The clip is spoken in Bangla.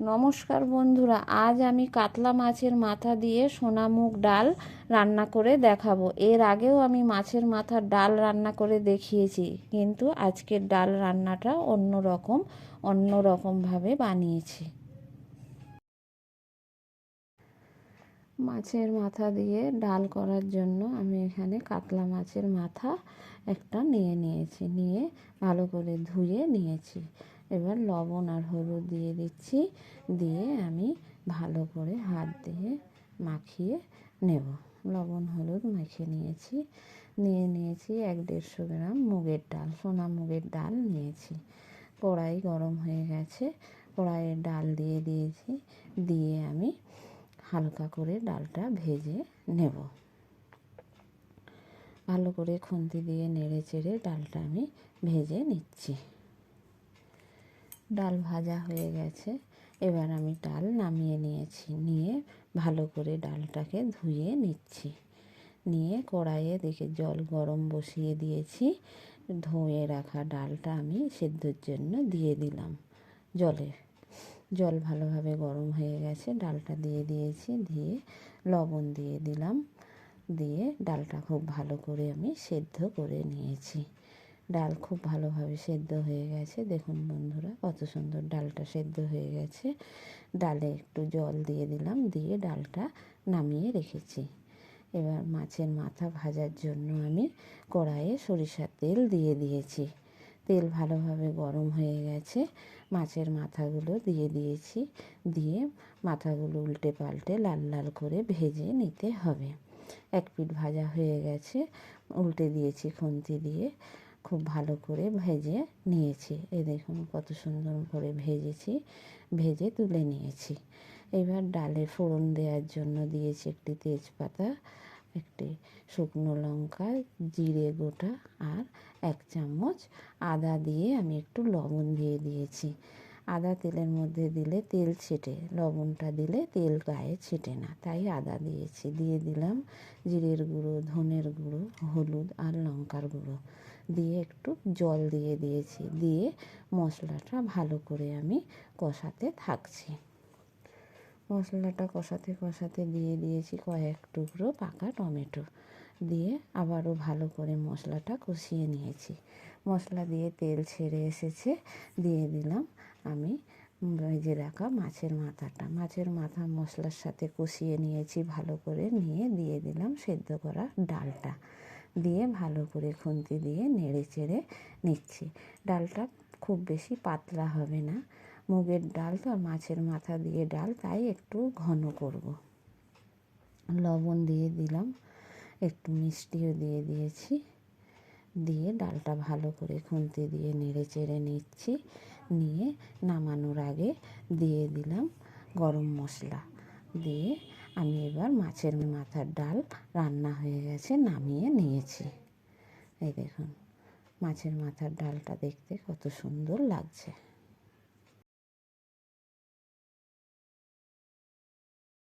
নমস্কার বন্ধুরা, আজ আমি কাতলা মাছের মাথা দিয়ে সোনামুগ ডাল রান্না করে দেখাবো। এর আগেও আমি মাছের মাথার ডাল রান্না করে দেখিয়েছি, কিন্তু আজকের ডাল রান্নাটা অন্য রকম অন্য রকমভাবে বানিয়েছি। মাছের মাথা দিয়ে ডাল করার জন্য আমি এখানে কাতলা মাছের মাথা একটা নিয়ে নিয়েছি, নিয়ে ভালো করে ধুয়ে নিয়েছি। এবার লবণ আর হলুদ দিয়ে দিচ্ছি, দিয়ে আমি ভালো করে হাত দিয়ে মাখিয়ে নেব। লবণ, হলুদ মাখিয়ে নিয়েছি। নিয়ে নিয়েছি এক দেড়শো গ্রাম মুগের ডাল, সোনা মুগের ডাল নিয়েছি। কড়াই গরম হয়ে গেছে কড়াইয়ে ডাল দিয়ে দিয়েছি, দিয়ে আমি হালকা করে ডালটা ভেজে নেব। ভালো করে খুন্তি দিয়ে নেড়ে চেড়ে ডালটা আমি ভেজে নিচ্ছি। ডাল ভাজা হয়ে গেছে। এবার আমি ডাল নামিয়ে নিয়েছি। নিয়ে ভালো করে ডালটাকে ধুয়ে নিচ্ছি। নিয়ে কড়াইয়ে দেখে জল গরম বসিয়ে দিয়েছি। ধুয়ে রাখা ডালটা আমি সেদ্ধর জন্য দিয়ে দিলাম জলে। জল ভালোভাবে গরম হয়ে গেছে। ডালটা দিয়ে দিয়েছি। দিয়ে লবণ দিয়ে দিলাম। দিয়ে ডালটা খুব ভালো করে আমি সেদ্ধ করে নিয়েছি। ডাল খুব ভালোভাবে সেদ্ধ হয়ে গেছে। দেখুন বন্ধুরা, কত সুন্দর ডালটা সেদ্ধ হয়ে গেছে। ডালে একটু জল দিয়ে দিলাম, দিয়ে ডালটা নামিয়ে রেখেছি। এবার মাছের মাথা ভাজার জন্য আমি কড়াইয়ে সরিষার তেল দিয়ে দিয়েছি। তেল ভালোভাবে গরম হয়ে গেছে, মাছের মাথাগুলো দিয়ে দিয়েছি। দিয়ে মাথাগুলো উল্টে পাল্টে লাল লাল করে ভেজে নিতে হবে। এক পিঠ ভাজা হয়ে গেছে, উল্টে দিয়েছি খুন্তি দিয়ে। খুব ভালো করে ভেজে নিয়েছি। এই দেখুন কত সুন্দর করে ভেজেছি, ভেজে তুলে নিয়েছি। এবার ডালে ফোড়ন দেওয়ার জন্য দিয়েছি একটি তেজপাতা, একটি শুকনো লঙ্কা, জিরে গোটা আর এক চামচ আদা দিয়ে আমি একটু লবণ দিয়ে দিয়েছি। আদা তেলের মধ্যে দিলে তেল ছেটে, লবণটা দিলে তেল গায়ে ছেটে না। তাই আদা দিয়েছি। দিয়ে দিলাম জিরের গুঁড়ো, ধনের গুঁড়ো, হলুদ আর লঙ্কার গুঁড়ো। দিয়ে একটু জল দিয়ে দিয়েছি। দিয়ে মশলাটা ভালো করে আমি কষাতে থাকছি। মশলাটা কষাতে কষাতে দিয়ে দিয়েছি কয়েক টুকরো পাকা টমেটো। দিয়ে আবারও ভালো করে মশলাটা কষিয়ে নিয়েছি। মশলা দিয়ে তেল ছেড়ে এসেছে। দিয়ে দিলাম আমি ভেজে রাখা মাছের মাথাটা। মাছের মাথা মশলার সাথে কষিয়ে নিয়েছি, ভালো করে নিয়ে দিয়ে দিলাম সেদ্ধ করা ডালটা। দিয়ে ভালো করে খুন্তি দিয়ে নেড়ে চেড়ে নিচ্ছি। ডালটা খুব বেশি পাতলা হবে না। মুগের ডাল তো আর মাছের মাথা দিয়ে ডাল, তাই একটু ঘন করব। লবণ দিয়ে দিলাম, একটু মিষ্টিও দিয়ে দিয়েছি। দিয়ে ডালটা ভালো করে খুন্তি দিয়ে নেড়ে চেড়ে নিচ্ছি। নিয়ে নামানোর আগে দিয়ে দিলাম গরম মশলা। দিয়ে আমি এবার মাছের মাথার ডাল রান্না হয়ে গেছে, নামিয়ে নিয়েছি। এই দেখুন, মাছের মাথার ডালটা দেখতে কত সুন্দর লাগছে।